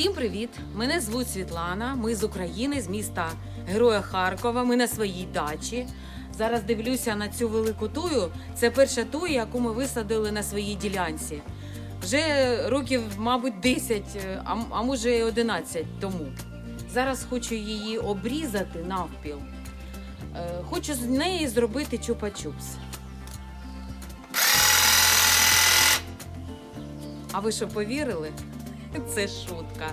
Всім привіт! Мене звуть Світлана. Ми з України, з міста Героя Харкова. Ми на своїй дачі. Зараз дивлюся на цю велику тую. Це перша туя, яку ми висадили на своїй ділянці. Вже років, мабуть, 10, е, а, може і 11 тому. Зараз хочу її обрізати навпіл. Е, Хочу з неї зробити чупа-чупс. А ви що повірили? Це шутка.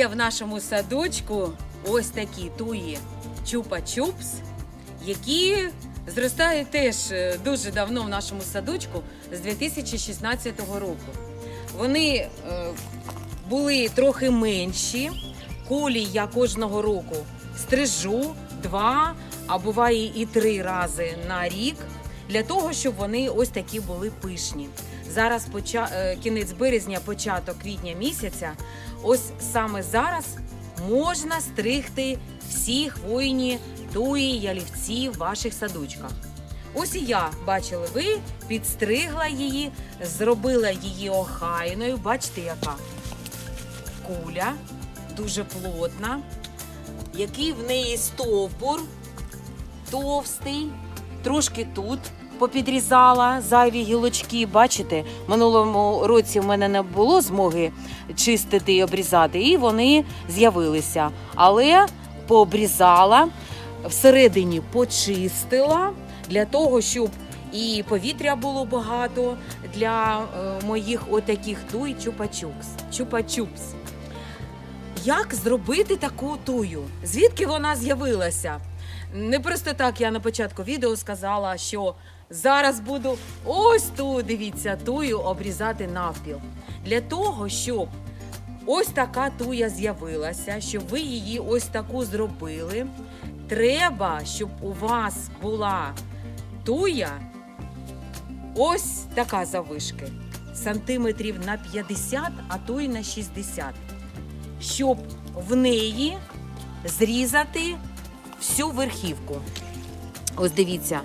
Є в нашому садочку ось такі туї чупа-чупс, які зростають теж е, дуже давно в нашому садочку з 2016 року. Вони е, були трохи менші. Кулі я кожного року стрижу два, а буває і три рази на рік, для того, щоб вони ось такі були пишні. Зараз поча... е, кінець березня, початок квітня місяця. Ось саме зараз можна стригти всі хвойні туї, ялівці в ваших садочках. Ось і я, бачили ви, підстригла її, зробила її охайною. Бачите, яка куля, дуже плотна, який в неї стовбур товстий, трошки тут попідрізала зайві гілочки. Бачите, минулому році в мене не було змоги чистити і обрізати, і вони з'явилися. Але пообрізала, всередині почистила для того, щоб і повітря було багато для е, моїх отаких туй чупа-чупс. Чупа-чупс. Як зробити таку тую? Звідки вона з'явилася? Не просто так я на початку відео сказала, що зараз буду ось ту, дивіться, тую обрізати навпіл. Для того, щоб ось така туя з'явилася, щоб ви її ось таку зробили, треба, щоб у вас була туя ось така завишки, сантиметрів на 50, а то й на 60 щоб в неї зрізати всю верхівку. Ось дивіться,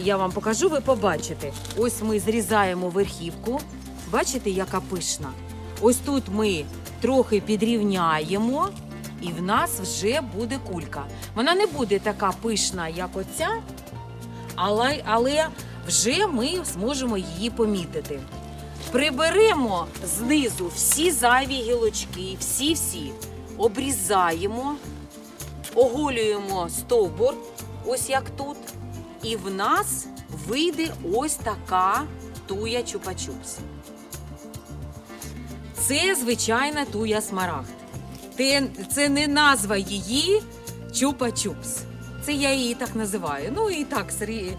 я вам покажу, ви побачите. Ось ми зрізаємо верхівку. Бачите, яка пишна? Ось тут ми трохи підрівняємо, і в нас вже буде кулька. Вона не буде така пишна, як оця, але, але вже ми зможемо її помітити. Приберемо знизу всі зайві гілочки, всі-всі обрізаємо, оголюємо стовбур, ось як тут. І в нас вийде ось така туя чупа-чупс. Це звичайна туя смарагд. Це не назва її чупа-чупс. Це я її так називаю. Ну і так, серед,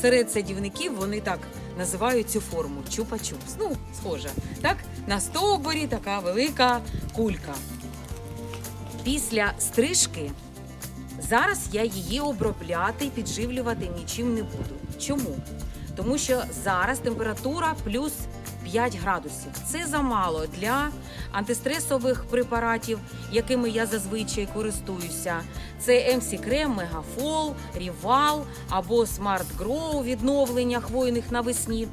серед садівників вони так називають цю форму чупа-чупс. Ну, схоже. Так, на стовбурі така велика кулька. Після стрижки зараз я її обробляти і підживлювати нічим не буду. Чому? Тому що зараз температура плюс 5 градусів. Це замало для антистресових препаратів, якими я зазвичай користуюся. Це MC Крем, Мегафол, Рівал або Smart Grow відновлення хвойних навесні.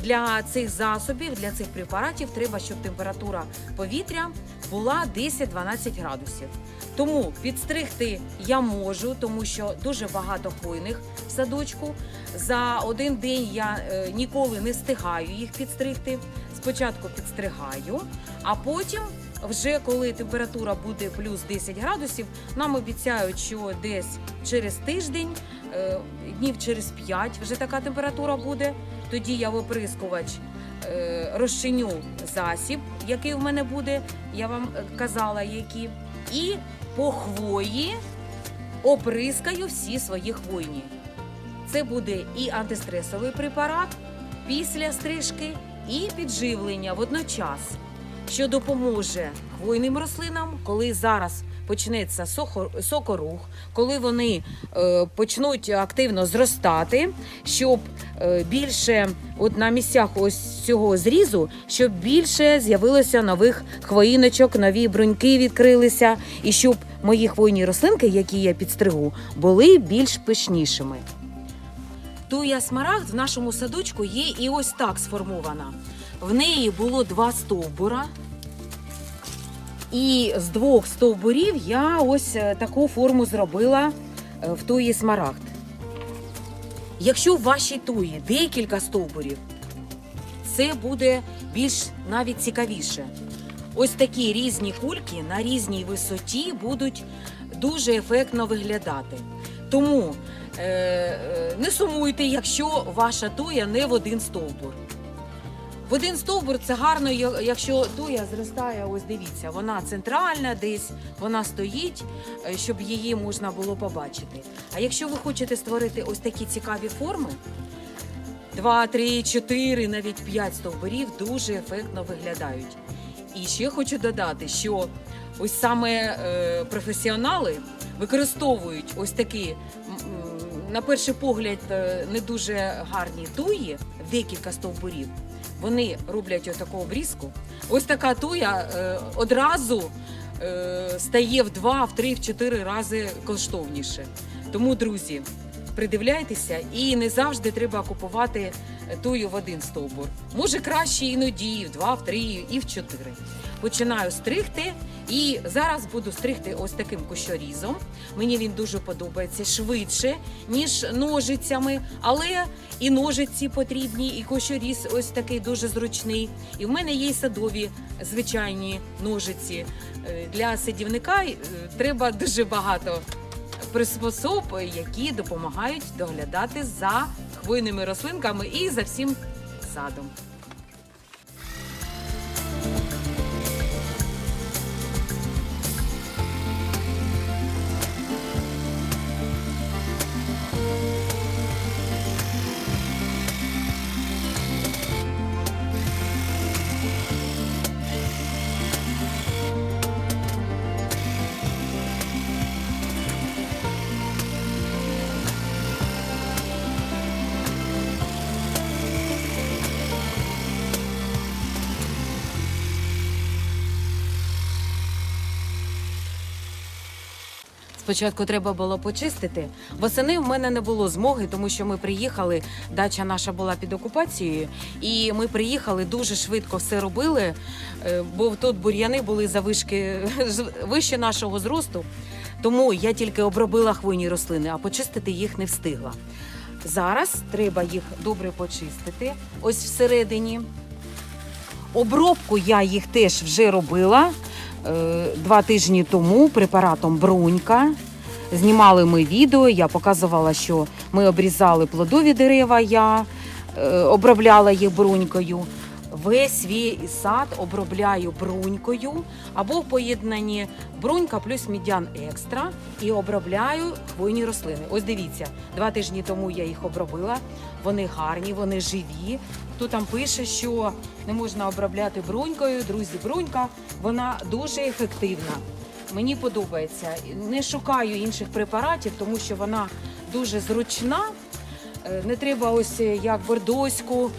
Для цих засобів, для цих препаратів треба, щоб температура повітря була 10-12 градусів. Тому підстригти я можу, тому що дуже багато хвойних в садочку. За один день я е, ніколи не встигаю їх підстригти. Спочатку підстригаю, а потім, вже коли температура буде плюс 10 градусів, нам обіцяють, що десь через тиждень е, днів через 5 вже така температура буде. Тоді я в оприскувач е, розчиню засіб, який в мене буде, я вам казала, які. І по хвої оприскаю всі свої хвойні. Це буде і антистресовий препарат після стрижки, і підживлення водночас, що допоможе хвойним рослинам, коли зараз почнеться сокорух, коли вони е, почнуть активно зростати, щоб е, більше от на місцях ось цього зрізу, щоб більше з'явилося нових хвоїночок, нові бруньки відкрилися, і щоб мої хвойні рослинки, які я підстригу, були більш пишнішими. Туя смарагд в нашому садочку є і ось так сформована. В неї було два стовбура. І з двох стовбурів я ось е, таку форму зробила е, в туї смарагд. Якщо в вашій туї декілька стовбурів, це буде більш навіть цікавіше. Ось такі різні кульки на різній висоті будуть дуже ефектно виглядати. Тому е, е, не сумуйте, якщо ваша туя не в один стовбур. В один стовбур це гарно, якщо туя зростає, ось дивіться, вона центральна десь, вона стоїть, е, щоб її можна було побачити. А якщо ви хочете створити ось такі цікаві форми, 2, 3, 4, навіть 5 стовбурів дуже ефектно виглядають. І ще хочу додати, що ось саме професіонали використовують ось такі, на перший погляд, е, не дуже гарні туї, декілька стовбурів. Вони роблять отаку обрізку. Ось така туя е, одразу е, стає в два, в три, в чотири рази коштовніше. Тому, друзі, придивляйтеся і не завжди треба купувати тую в один стовбур. Може краще іноді і в два, в три, і в чотири. Починаю стригти, і зараз буду стригти ось таким кущорізом. Мені він дуже подобається швидше, ніж ножицями, але і ножиці потрібні, і кущоріз ось такий дуже зручний. І в мене є садові звичайні ножиці. Е, Для садівника е, треба дуже багато приспособ, які допомагають доглядати за хвойними рослинками і за всім садом. Спочатку треба було почистити. Восени в мене не було змоги, тому що ми приїхали. Дача наша була під окупацією, і ми приїхали дуже швидко все робили, е, бо тут бур'яни були завишки вище нашого зросту. Тому я тільки обробила хвойні рослини, а почистити їх не встигла. Зараз треба їх добре почистити. Ось всередині. Обробку я їх теж вже робила два тижні тому препаратом Брунька. Знімали ми відео, я показувала, що ми обрізали плодові дерева, я е, обробляла їх брунькою. Весь свій сад обробляю брунькою або в поєднанні брунька плюс мідян екстра і обробляю хвойні рослини. Ось дивіться, два тижні тому я їх обробила. Вони гарні, вони живі. Хто там пише, що не можна обробляти брунькою. Друзі, брунька вона дуже ефективна. Мені подобається. Не шукаю інших препаратів, тому що вона дуже зручна. Е, Не треба ось е, як бордоську,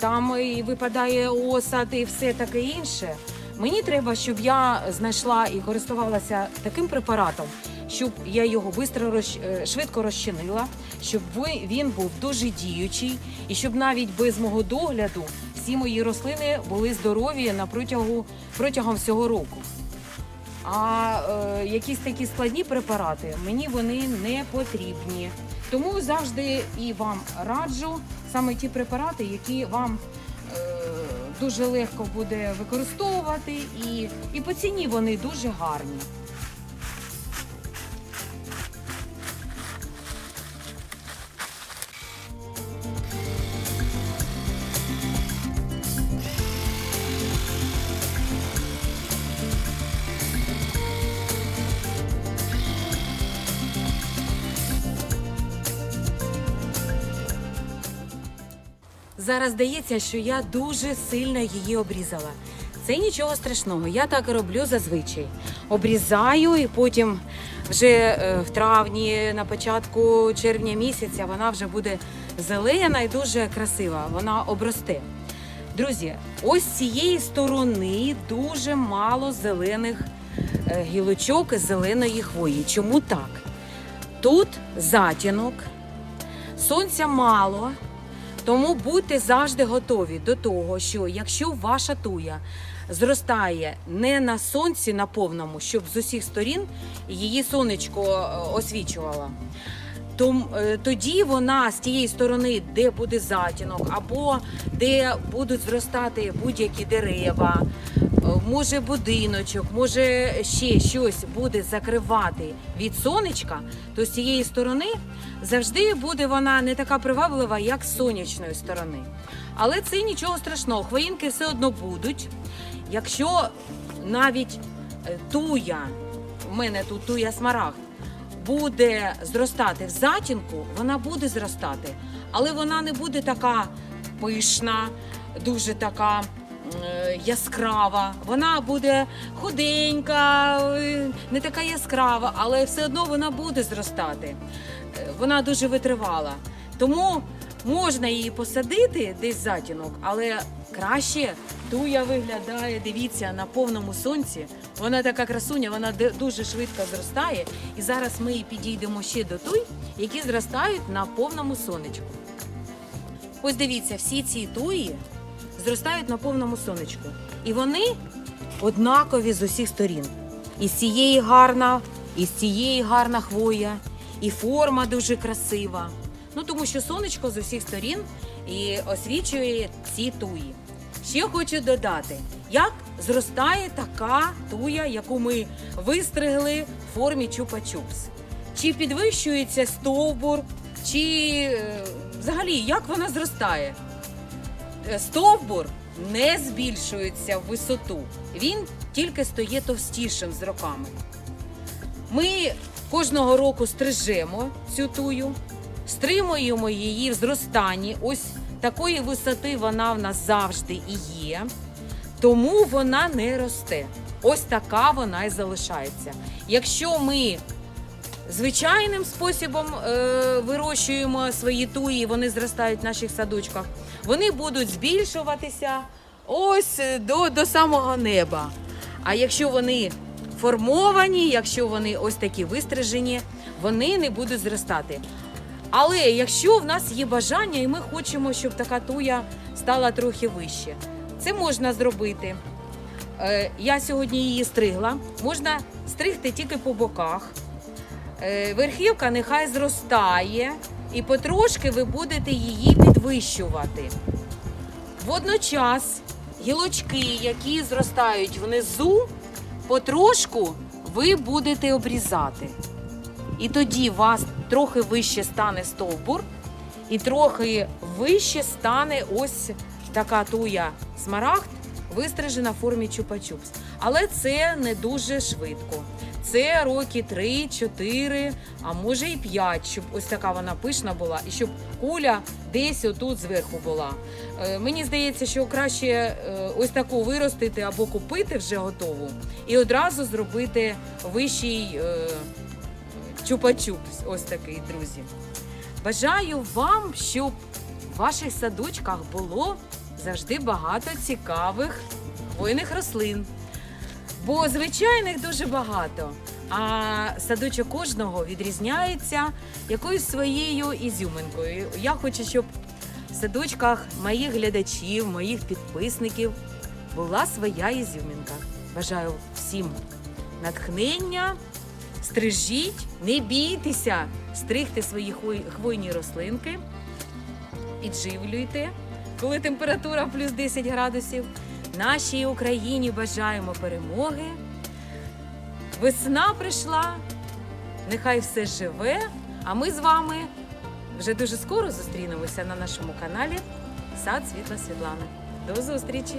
там і випадає осад і все таке інше. Мені треба, щоб я знайшла і користувалася таким препаратом, щоб я його бистро е, швидко розчинила, щоб він був дуже діючий, і щоб навіть без мого догляду всі мої рослини були здорові на протягу протягом всього року. А е, якісь такі складні препарати мені вони не потрібні. Тому завжди і вам раджу саме ті препарати, які вам е, дуже легко буде використовувати, і, і по ціні вони дуже гарні. Зараз здається, що я дуже сильно її обрізала. Це нічого страшного. Я так роблю зазвичай. Обрізаю і потім вже е, в травні, на початку червня місяця, вона вже буде зелена і дуже красива. Вона обросте. Друзі, ось з цієї сторони дуже мало зелених е, гілочок із зеленої хвої. Чому так? Тут затінок, сонця мало, тому будьте завжди готові до того, що якщо ваша туя зростає не на сонці на повному, щоб з усіх сторін її сонечко е, освічувало. То, е, тоді вона з тієї сторони, де буде затінок, або де будуть зростати будь-які дерева, може будиночок, може ще щось буде закривати від сонечка, то з цієї сторони завжди буде вона не така приваблива, як з сонячної сторони. Але це нічого страшного, хвоїнки все одно будуть. Якщо навіть е, туя, у мене тут туя смарагд, буде зростати в затінку, вона буде зростати, але вона не буде така пишна, дуже така е, яскрава. Вона буде худенька, е, не така яскрава, але все одно вона буде зростати. Е, Вона дуже витривала. Тому можна її посадити десь затінок, але краще туя виглядає, дивіться, на повному сонці. Вона така красуня, вона дуже швидко зростає. І зараз ми підійдемо ще до туй, які зростають на повному сонечку. Ось дивіться, всі ці туї зростають на повному сонечку. І вони однакові з усіх сторін. І з цієї гарна, і з цієї гарна хвоя, і форма дуже красива. Ну тому що сонечко з усіх сторін і освічує ці туї. Ще хочу додати, як зростає така туя, яку ми вистригли в формі чупа-чупс. Чи підвищується стовбур, чи е, взагалі як вона зростає? Стовбур не збільшується в висоту, він тільки стає товстішим з роками. Ми кожного року стрижемо цю тую, стримуємо її в зростанні. Ось такої висоти вона в нас завжди і є. Тому вона не росте. Ось така вона і залишається. Якщо ми звичайним способом е, вирощуємо свої туї, вони зростають в наших садочках, вони будуть збільшуватися ось до, до самого неба. А якщо вони формовані, якщо вони ось такі вистрижені, вони не будуть зростати. Але якщо в нас є бажання, і ми хочемо, щоб така туя стала трохи вище, це можна зробити. Е, Я сьогодні її стригла. Можна стригти тільки по боках. Е, Верхівка нехай зростає, і потрошки ви будете її підвищувати. Водночас гілочки, які зростають внизу, потрошку ви будете обрізати. І тоді у вас трохи вище стане стовбур, і трохи вище стане ось така туя смарагд, вистрижена в формі чупа-чупс. Але це не дуже швидко. Це роки 3-4, а може і 5, щоб ось така вона пишна була, і щоб куля десь отут зверху була. Е, мені здається, що краще е, ось таку виростити або купити вже готову, і одразу зробити вищий е, чупа-чупс. Ось такий, друзі. Бажаю вам, щоб в ваших садочках було завжди багато цікавих хвойних рослин. Бо звичайних дуже багато. А садочок кожного відрізняється якоюсь своєю ізюминкою. Я хочу, щоб в садочках моїх глядачів, моїх підписників була своя ізюминка. Бажаю всім натхнення, стрижіть, не бійтеся стригти свої хвой- хвойні рослинки, підживлюйте, коли температура плюс 10 градусів. Нашій Україні бажаємо перемоги. Весна прийшла, нехай все живе. А ми з вами вже дуже скоро зустрінемося на нашому каналі Сад Світла Світлани. До зустрічі!